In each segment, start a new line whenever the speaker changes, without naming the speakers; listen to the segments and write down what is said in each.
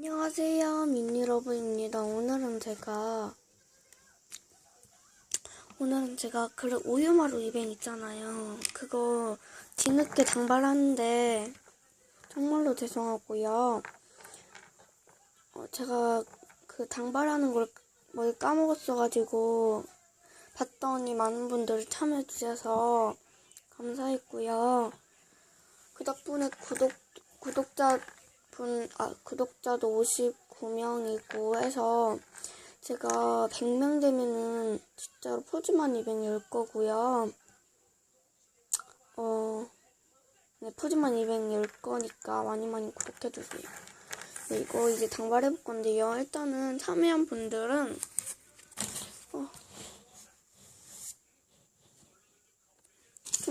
안녕하세요, 민니러브입니다. 오늘은 제가 오늘은 제가 그 우유마루 이벤 있잖아요. 그거 뒤늦게 당발하는데 정말로 죄송하고요. 어, 제가 그 당발하는 걸뭘 까먹었어가지고 봤더니 많은 분들이 참여해주셔서 감사했고요. 그 덕분에 구독 구독자 분, 아, 구독자도 59명이고 해서 제가 100명 되면은 진짜로 푸짐한 이벤트 열 거고요. 어, 네, 푸짐한 이벤트 열 거니까 많이 많이 구독해주세요. 네, 이거 이제 당발해볼 건데요. 일단은 참여한 분들은, 어,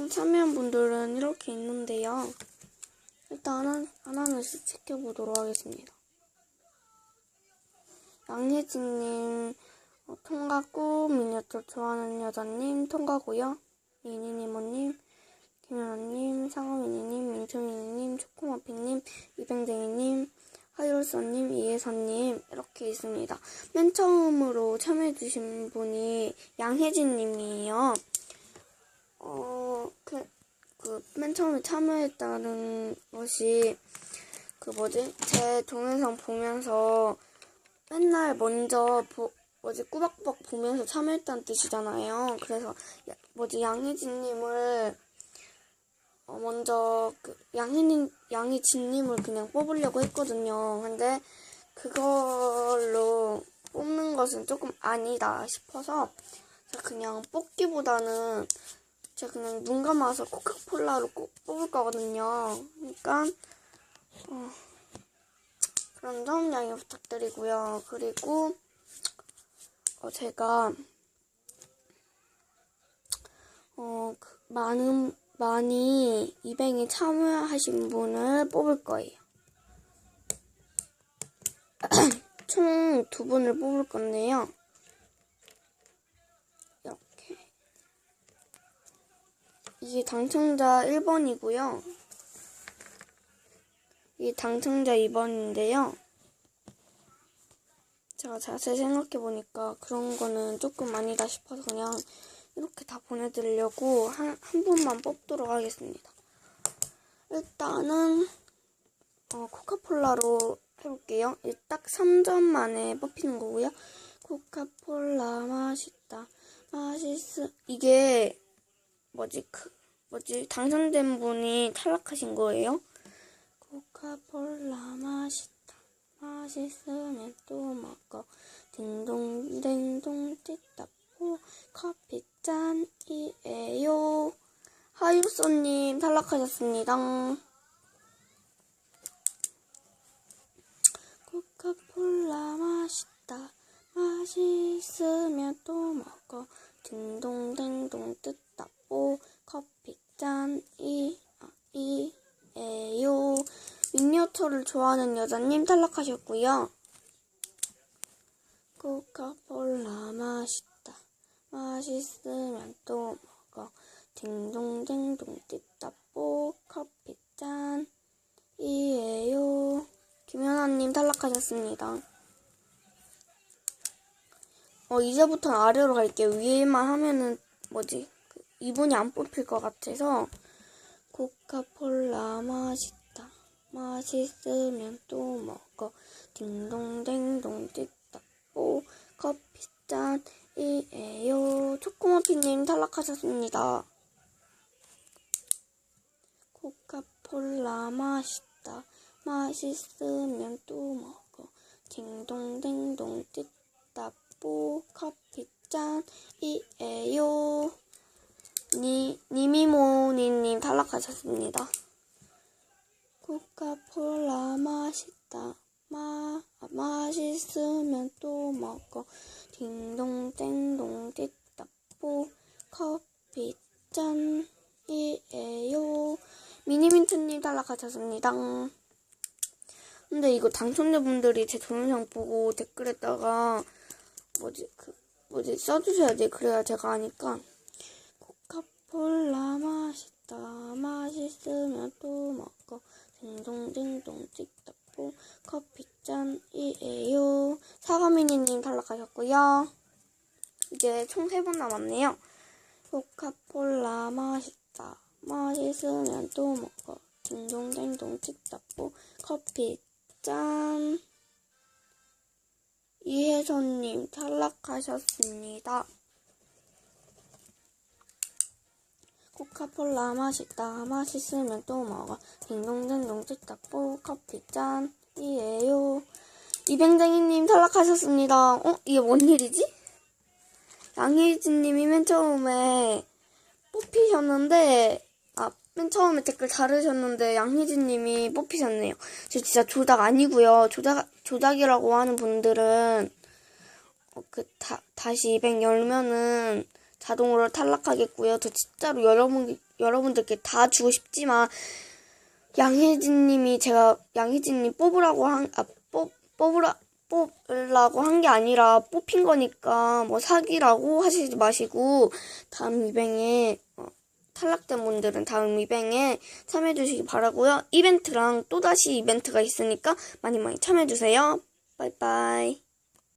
참여한 분들은 이렇게 있는데요. 일단 하나, 하나씩 지켜보도록 하겠습니다. 양예진님, 어, 통과고, 미니어처 좋아하는 여자님, 통과고요. 미니니모님, 김연아님, 상어미니님, 민초미니님, 초코머피님, 이뱅쟁이님, 하이롤서님, 이혜선님, 이렇게 있습니다. 맨 처음으로 참여해주신 분이 양혜진님이에요. 어, 그, 그, 맨 처음에 참여했다는 것이, 그 뭐지? 제 동영상 보면서 맨날 먼저, 보, 뭐지? 꾸박꾸박 보면서 참여했다는 뜻이잖아요. 그래서, 야- 뭐지? 양혜진님을, 어, 먼저, 그, 양혜님, 양혜진님을 그냥 뽑으려고 했거든요. 근데, 그걸로 뽑는 것은 조금 아니다 싶어서, 그냥 뽑기보다는 제가 그냥 눈 감아서 코카콜라로 꼭 뽑을 거거든요. 그러니까 어, 그런 점 양해 부탁드리고요. 그리고 어, 제가 어, 그 많은 많이 이뱅에 참여하신 분을 뽑을 거예요. 총 두 분을 뽑을 건데요. 이게 당첨자 1번이고요. 이게 당첨자 2번인데요. 제가 자세히 생각해보니까 그런 거는 조금 아니다 싶어서 그냥 이렇게 다 보내드리려고 한, 한 분만 뽑도록 하겠습니다. 일단은, 어, 코카콜라로 해볼게요. 이딱 3점 만에 뽑히는 거고요. 코카콜라 맛있다. 맛있어. 이게 뭐지 그 뭐지? 당첨된 분이 탈락하신 거예요? 코카콜라 맛있다. 맛있으면 또 먹어. 딩동댕동 띠따뽀 커피 짠이에요. 하유소님 탈락하셨습니다. 코카콜라 맛있다. 맛있으면 또 먹어. 딩동댕동 뜯다보 커피 짠이 아, 이에요 미니어처를 좋아하는 여자님 탈락하셨고요 코카콜라 맛있다 맛있으면 또 먹어 딩동댕동 뜯다보 커피 짠 이에요 김연아님 탈락하셨습니다. 어, 이제부터 아래로 갈게요. 위에만 하면은, 뭐지? 그 이분이 안 뽑힐 것 같아서. 코카콜라 맛있다. 맛있으면 또 먹어. 딩동댕동 띠따뽀. 커피 짠이에요. 초코머피님 탈락하셨습니다. 코카콜라 맛있다. 맛있으면 또 먹어. 딩동댕동 띠따뽀 커피 짠이에요. 니, 니미모니님 탈락하셨습니다. 코카콜라 맛있다. 마, 아, 맛있으면 또 먹어. 딩동댕동 띠따뽀 커피 짠이에요. 미니민트님 탈락하셨습니다. 근데 이거 당첨자분들이 제 동영상 보고 댓글에다가 뭐지 그 뭐지 써주셔야 돼 그래야 제가 아니까 코카콜라 맛있다 맛있으면 또 먹어 딩동딩동 찍다 뽀 커피짠이에요. 사과미니님 탈락하셨고요. 이제 총세분 남았네요. 코카콜라 맛있다. 맛있으면 또 먹어. 딩동댕동 틱딱보 커피 짠. 이혜선님 탈락하셨습니다. 코카콜라 맛있다. 맛있으면 또 먹어. 딩동댕동 틱딱보 커피 짠이에요. 이뱅쟁이님 탈락하셨습니다. 어? 이게 뭔 일이지? 양희진님이 맨 처음에 뽑히셨는데, 아, 맨 처음에 댓글 다르셨는데, 양희진님이 뽑히셨네요. 저 진짜 조작 아니고요. 조작, 조작이라고 하는 분들은, 어, 그, 다, 다시 200 열면은 자동으로 탈락하겠고요. 저 진짜로 여러분, 여러분들께 다 주고 싶지만, 양혜진 님이 제가 양혜진 님 뽑으라고 한, 아, 뽑, 뽑으라, 뽑으려고 한 게 아니라 뽑힌 거니까 뭐 사기라고 하시지 마시고 다음 이뱅에 어, 탈락된 분들은 다음 이뱅에 참여해 주시기 바라고요. 이벤트랑 또다시 이벤트가 있으니까 많이 많이 참여해 주세요. 바이바이.